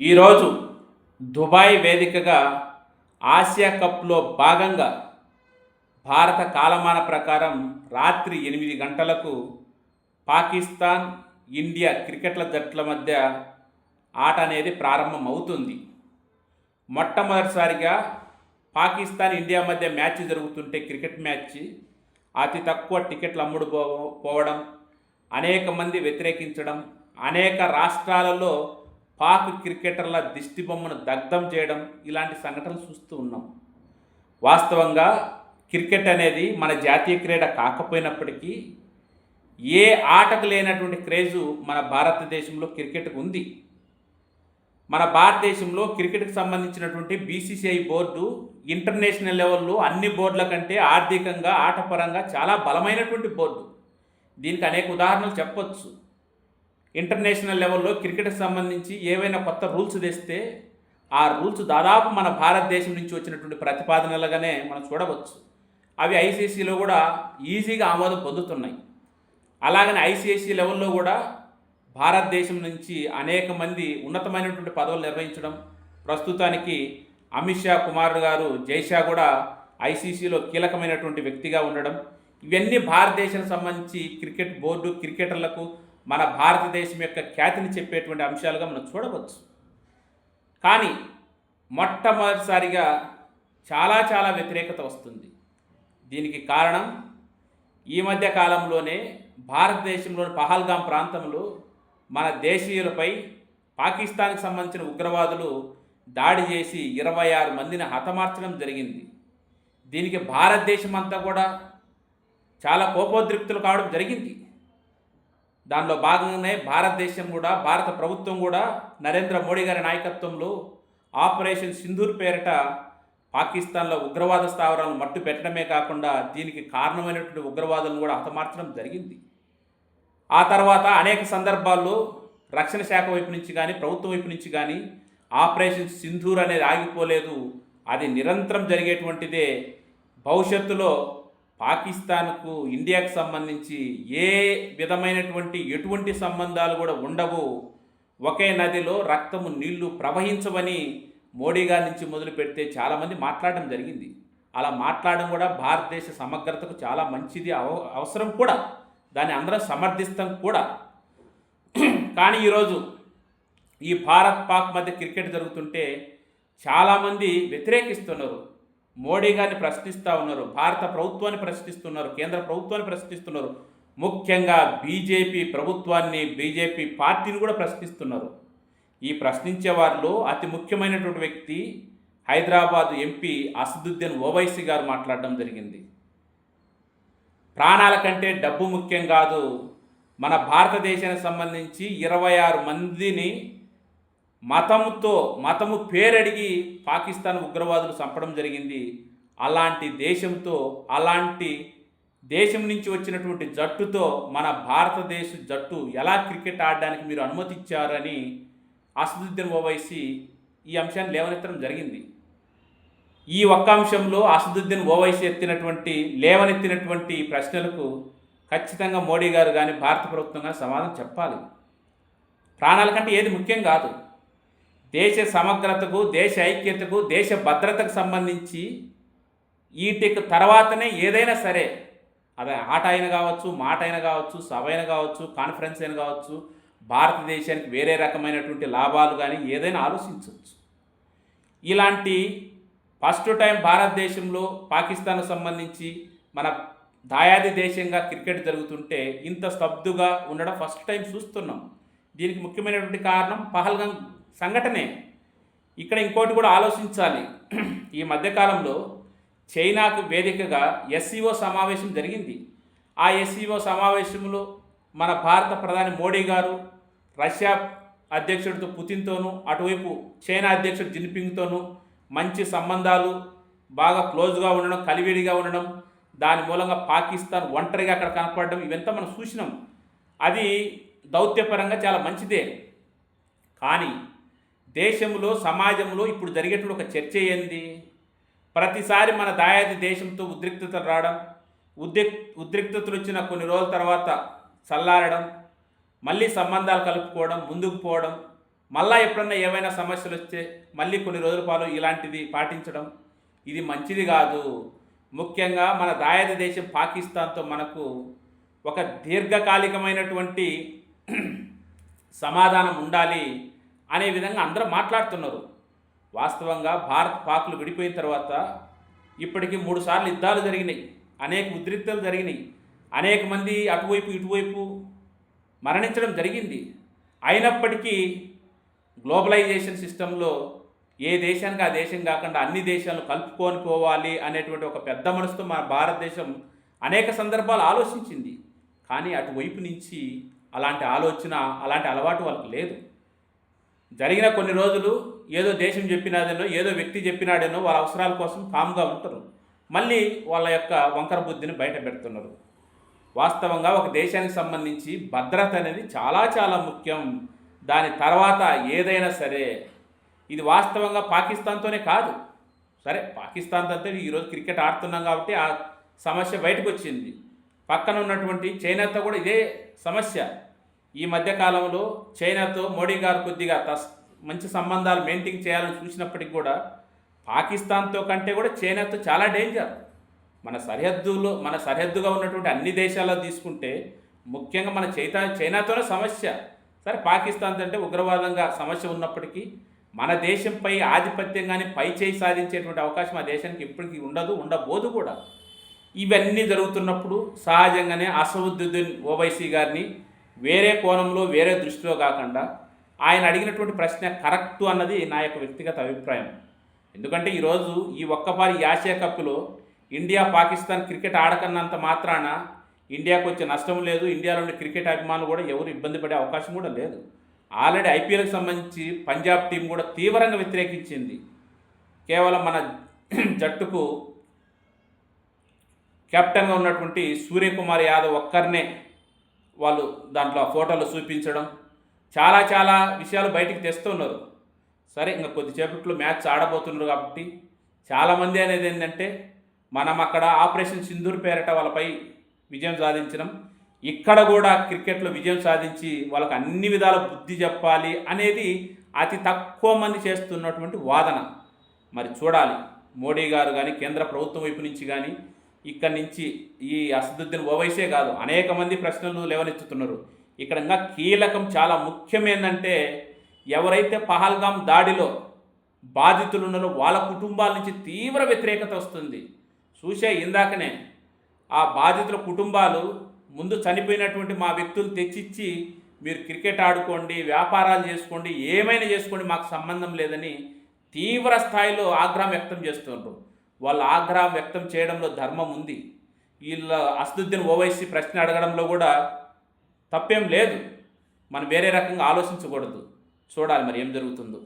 ఈరోజు దుబాయ్ వేదికగా ఆసియా కప్లో భాగంగా భారత కాలమాన ప్రకారం రాత్రి ఎనిమిది గంటలకు పాకిస్తాన్ ఇండియా క్రికెట్ల జట్ల మధ్య ఆట అనేది ప్రారంభం అవుతుంది మొట్టమొదటిసారిగా పాకిస్తాన్ ఇండియా మధ్య మ్యాచ్ జరుగుతుంటే క్రికెట్ మ్యాచ్ అతి తక్కువ టికెట్లు అమ్ముడు పో- పోవడం అనేక మంది వ్యతిరేకించడం అనేక రాష్ట్రాలలో పాక్ క్రికెటర్ల దిష్టి బొమ్మను దగ్ధం చేయడం ఇలాంటి సంఘటనలు చూస్తూ ఉన్నాం. వాస్తవంగా క్రికెట్ అనేది మన జాతీయ క్రీడ కాకపోయినప్పటికీ ఏ ఆటకు లేనటువంటి క్రేజు మన భారతదేశంలో క్రికెట్కు ఉంది. మన భారతదేశంలో క్రికెట్కి సంబంధించినటువంటి బీసీసీఐ బోర్డు ఇంటర్నేషనల్ లెవెల్లో అన్ని బోర్డుల కంటే ఆర్థికంగా ఆటపరంగా చాలా బలమైనటువంటి బోర్డు. దీనికి అనేక ఉదాహరణలు చెప్పొచ్చు. ఇంటర్నేషనల్ లెవెల్లో క్రికెట్కి సంబంధించి ఏవైనా కొత్త రూల్స్ తెస్తే ఆ రూల్స్ దాదాపు మన భారతదేశం నుంచి వచ్చినటువంటి ప్రతిపాదనలుగానే మనం చూడవచ్చు. అవి ఐసీసీలో కూడా ఈజీగా ఆమోదం పొందుతున్నాయి. అలాగనే ఐసీఐసీ లెవెల్లో కూడా భారతదేశం నుంచి అనేక మంది ఉన్నతమైనటువంటి పదవులు నిర్వహించడం ప్రస్తుతానికి అమిత్ షా కుమారుడు గారు జైషా కూడా ఐసీసీలో కీలకమైనటువంటి వ్యక్తిగా ఉండడం ఇవన్నీ భారతదేశానికి సంబంధించి క్రికెట్ బోర్డు క్రికెటర్లకు మన భారతదేశం యొక్క ఖ్యాతిని చెప్పేటువంటి అంశాలుగా మనం చూడవచ్చు. కానీ మొట్టమొదటిసారిగా చాలా చాలా వ్యతిరేకత వస్తుంది. దీనికి కారణం ఈ మధ్య కాలంలోనే భారతదేశంలోని పహల్గాం ప్రాంతంలో మన దేశీయులపై పాకిస్తాన్కి సంబంధించిన ఉగ్రవాదులు దాడి చేసి ఇరవై ఆరు మందిని హతమార్చడం జరిగింది. దీనికి భారతదేశం అంతా కూడా చాలా కోపోద్రిక్తులు కావడం జరిగింది. దానిలో భాగంగానే భారతదేశం కూడా భారత ప్రభుత్వం కూడా నరేంద్ర మోడీ గారి నాయకత్వంలో ఆపరేషన్ సింధూర్ పేరిట పాకిస్తాన్లో ఉగ్రవాద స్థావరాలను మట్టు పెట్టడమే కాకుండా దీనికి కారణమైనటువంటి ఉగ్రవాదులను కూడా హతమార్చడం జరిగింది. ఆ తర్వాత అనేక సందర్భాల్లో రక్షణ శాఖ వైపు నుంచి కానీ ప్రభుత్వం వైపు నుంచి కానీ ఆపరేషన్ సింధూర్ అనేది ఆగిపోలేదు. అది నిరంతరం జరిగేటువంటిదే. భవిష్యత్తులో పాకిస్తాన్కు ఇండియాకు సంబంధించి ఏ విధమైనటువంటి ఎటువంటి సంబంధాలు కూడా ఉండవు. ఒకే నదిలో రక్తము నీళ్ళు ప్రవహించవని మోడీ గారి నుంచి మొదలు పెడితే చాలామంది మాట్లాడడం జరిగింది. అలా మాట్లాడడం కూడా భారతదేశ సమగ్రతకు చాలా మంచిది అవ- అవసరం కూడా. దాన్ని అందరం సమర్థిస్తాం కూడా. కానీ ఈరోజు ఈ భారత్ పాక్ మధ్య క్రికెట్ జరుగుతుంటే చాలామంది వ్యతిరేకిస్తున్నారు. మోడీ గారిని ప్రశ్నిస్తూ ఉన్నారు భారత ప్రభుత్వాన్ని ప్రశ్నిస్తున్నారు కేంద్ర ప్రభుత్వాన్ని ప్రశ్నిస్తున్నారు. ముఖ్యంగా బీజేపీ ప్రభుత్వాన్ని బీజేపీ పార్టీని కూడా ప్రశ్నిస్తున్నారు. ఈ ప్రశ్నించే వారిలో అతి ముఖ్యమైనటువంటి వ్యక్తి హైదరాబాద్ ఎంపీ అసదుద్దీన్ ఓవైసీ గారు మాట్లాడడం జరిగింది. ప్రాణాల కంటే డబ్బు ముఖ్యం కాదు. మన భారతదేశానికి సంబంధించి ఇరవై ఆరు మందిని మతముతో మతము పేరడిగి పాకిస్తాన్ ఉగ్రవాదులు చంపడం జరిగింది. అలాంటి దేశంతో అలాంటి దేశం నుంచి వచ్చినటువంటి జట్టుతో మన భారతదేశ జట్టు ఎలా క్రికెట్ ఆడడానికి మీరు అనుమతిచ్చారని అసదుద్దీన్ ఓవైసీ ఈ అంశాన్ని లేవనెత్తడం జరిగింది. ఈ ఒక్క అంశంలో అసదుద్దీన్ ఓవైసీ ఎత్తినటువంటి లేవనెత్తినటువంటి ప్రశ్నలకు ఖచ్చితంగా మోడీ గారు కానీ భారత ప్రభుత్వం కానీ సమాధానం చెప్పాలి. ప్రాణాల కంటే ఏది ముఖ్యం కాదు. దేశ సమగ్రతకు దేశ ఐక్యతకు దేశ భద్రతకు సంబంధించి వీటికి తర్వాతనే ఏదైనా సరే అదే ఆట అయినా కావచ్చు మాట అయినా కావచ్చు సభ అయినా కావచ్చు కాన్ఫరెన్స్ అయినా కావచ్చు భారతదేశానికి వేరే రకమైనటువంటి లాభాలు కానీ ఏదైనా ఆలోచించవచ్చు. ఇలాంటి ఫస్ట్ టైం భారతదేశంలో పాకిస్తాన్కు సంబంధించి మన దాయాది దేశంగా క్రికెట్ జరుగుతుంటే ఇంత స్తబ్దుగా ఉండడం ఫస్ట్ టైం చూస్తున్నాం. దీనికి ముఖ్యమైనటువంటి కారణం పహల్గంగ్ సంఘటనే. ఇక్కడ ఇంకోటి కూడా ఆలోచించాలి. ఈ మధ్యకాలంలో చైనాకు వేదికగా ఎస్సీఓ సమావేశం జరిగింది. ఆ ఎస్సీఓ సమావేశంలో మన భారత ప్రధాని మోడీ గారు రష్యా అధ్యక్షుడితో పుతిన్తోనూ అటువైపు చైనా అధ్యక్షుడు జిన్పింగ్తోనూ మంచి సంబంధాలు బాగా క్లోజ్గా ఉండడం కలివిడిగా ఉండడం దాని మూలంగా పాకిస్తాన్ ఒంటరిగా అక్కడ కనపడడం ఇవంతా మనం చూసినాం. అది దౌత్యపరంగా చాలా మంచిదే. కానీ దేశంలో సమాజంలో ఇప్పుడు జరిగేటువంటి ఒక చర్చ ఏంది? ప్రతిసారి మన దాయాది దేశంతో ఉద్రిక్తతలు రావడం ఉద్రిక్ ఉద్రిక్తతలు వచ్చిన కొన్ని రోజుల తర్వాత చల్లారడం మళ్ళీ సంబంధాలు కలుపుకోవడం ముందుకు పోవడం మళ్ళీ ఎప్పుడన్నా ఏమైనా సమస్యలు వస్తే మళ్ళీ కొన్ని రోజుల పాటు ఇలాంటిది పాటించడం ఇది మంచిది కాదు. ముఖ్యంగా మన దాయాది దేశం పాకిస్తాన్తో మనకు ఒక దీర్ఘకాలికమైనటువంటి సమాధానం ఉండాలి. అనే విధంగా అందరూ మాట్లాడుతున్నారు. వాస్తవంగా భారత్ పాకులు విడిపోయిన తర్వాత ఇప్పటికీ మూడు సార్లు యుద్ధాలు జరిగినాయి. అనేక ఉద్రిక్తలు జరిగినాయి. అనేక మంది అటువైపు ఇటువైపు మరణించడం జరిగింది. అయినప్పటికీ గ్లోబలైజేషన్ సిస్టంలో ఏ దేశానికి ఆ దేశం కాకుండా అన్ని దేశాలను కలుపుకొని పోవాలి అనేటువంటి ఒక పెద్ద మనసుతో మన భారతదేశం అనేక సందర్భాలు ఆలోచించింది. కానీ అటువైపు నుంచి అలాంటి ఆలోచన అలాంటి అలవాటు వాళ్ళకి లేదు. జరిగిన కొన్ని రోజులు ఏదో దేశం చెప్పినాదేనో ఏదో వ్యక్తి చెప్పినాడేనో వాళ్ళ అవసరాల కోసం కామ్గా ఉంటారు. మళ్ళీ వాళ్ళ యొక్క వంకర బుద్ధిని బయట పెడుతున్నారు. వాస్తవంగా ఒక దేశానికి సంబంధించి భద్రత అనేది చాలా చాలా ముఖ్యం. దాని తర్వాత ఏదైనా సరే ఇది వాస్తవంగా పాకిస్తాన్తోనే కాదు. సరే పాకిస్తాన్తో ఈరోజు క్రికెట్ ఆడుతున్నాం కాబట్టి ఆ సమస్య బయటకు వచ్చింది. పక్కన ఉన్నటువంటి చైనాతో కూడా ఇదే సమస్య. ఈ మధ్యకాలంలో చైనాతో మోడీ గారు కొద్దిగా తస్ మంచి సంబంధాలు మెయింటైన్ చేయాలని చూసినప్పటికి కూడా పాకిస్తాన్తో కంటే కూడా చైనాతో చాలా డేంజర్ మన సరిహద్దులో మన సరిహద్దుగా ఉన్నటువంటి అన్ని దేశాల్లో తీసుకుంటే ముఖ్యంగా మన చైతా చైనాతోనే సమస్య. సరే పాకిస్తాన్ అంటే ఉగ్రవాదంగా సమస్య ఉన్నప్పటికీ మన దేశంపై ఆధిపత్యంగానే పై చేయి సాధించేటువంటి అవకాశం ఆ దేశానికి ఇప్పటికీ ఉండదు ఉండబోదు కూడా. ఇవన్నీ జరుగుతున్నప్పుడు సహజంగానే అసదుద్దీన్ ఓవైసీ గారిని వేరే కోణంలో వేరే దృష్టిలో కాకుండా ఆయన అడిగినటువంటి ప్రశ్న కరెక్టు అన్నది నా యొక్క వ్యక్తిగత అభిప్రాయం. ఎందుకంటే ఈరోజు ఈ ఒక్కపారి ఆసియా కప్లో ఇండియా పాకిస్తాన్ క్రికెట్ ఆడకన్నంత మాత్రాన ఇండియాకు వచ్చే నష్టం లేదు. ఇండియాలోని క్రికెట్ అభిమానులు కూడా ఎవరు ఇబ్బంది పడే అవకాశం కూడా లేదు. ఆల్రెడీ ఐపీఎల్కి సంబంధించి పంజాబ్ టీం కూడా తీవ్రంగా వ్యతిరేకించింది. కేవలం మన జట్టుకు కెప్టెన్గా ఉన్నటువంటి సూర్యకుమార్ యాదవ్ ఒక్కరినే వాళ్ళు దాంట్లో ఫోటోలు చూపించడం. చాలా చాలా విషయాలు బయటికి తెస్తున్నారు. సరే ఇంకా కొద్దిసేపట్లో మ్యాచ్ ఆడబోతున్నారు కాబట్టి చాలామంది అనేది ఏంటంటే మనం అక్కడ ఆపరేషన్ సింధూర్ పేరట వాళ్ళపై విజయం సాధించడం ఇక్కడ కూడా క్రికెట్లో విజయం సాధించి వాళ్ళకి అన్ని విధాల బుద్ధి చెప్పాలి అనేది అతి తక్కువ మంది చేస్తున్నటువంటి వాదన. మరి చూడాలి. మోడీ గారు కానీ కేంద్ర ప్రభుత్వం వైపు నుంచి కానీ ఇక్కడి నుంచి ఈ అసదుద్దీన్ ఓవైసే కాదు అనేక మంది ప్రశ్నలు లేవనెత్తుతున్నారు. ఇక్కడ ఇంకా కీలకం చాలా ముఖ్యమేందంటే ఎవరైతే పహల్గాం దాడిలో బాధితులు ఉన్నారో వాళ్ళ కుటుంబాల నుంచి తీవ్ర వ్యతిరేకత వస్తుంది. చూసే ఇందాకనే ఆ బాధితుల కుటుంబాలు ముందు చనిపోయినటువంటి మా వ్యక్తులు తెచ్చిచ్చి మీరు క్రికెట్ ఆడుకోండి వ్యాపారాలు చేసుకోండి ఏమైనా చేసుకోండి మాకు సంబంధం లేదని తీవ్ర స్థాయిలో ఆగ్రహం వ్యక్తం చేస్తున్నారు. వాళ్ళ ఆగ్రహం వ్యక్తం చేయడంలో ధర్మం ఉంది. వీళ్ళ అసదుద్దీన్ ఓవైసీ ప్రశ్న అడగడంలో కూడా తప్పేం లేదు. మనం వేరే రకంగా ఆలోచించకూడదు. చూడాలి మరి ఏం జరుగుతుందో.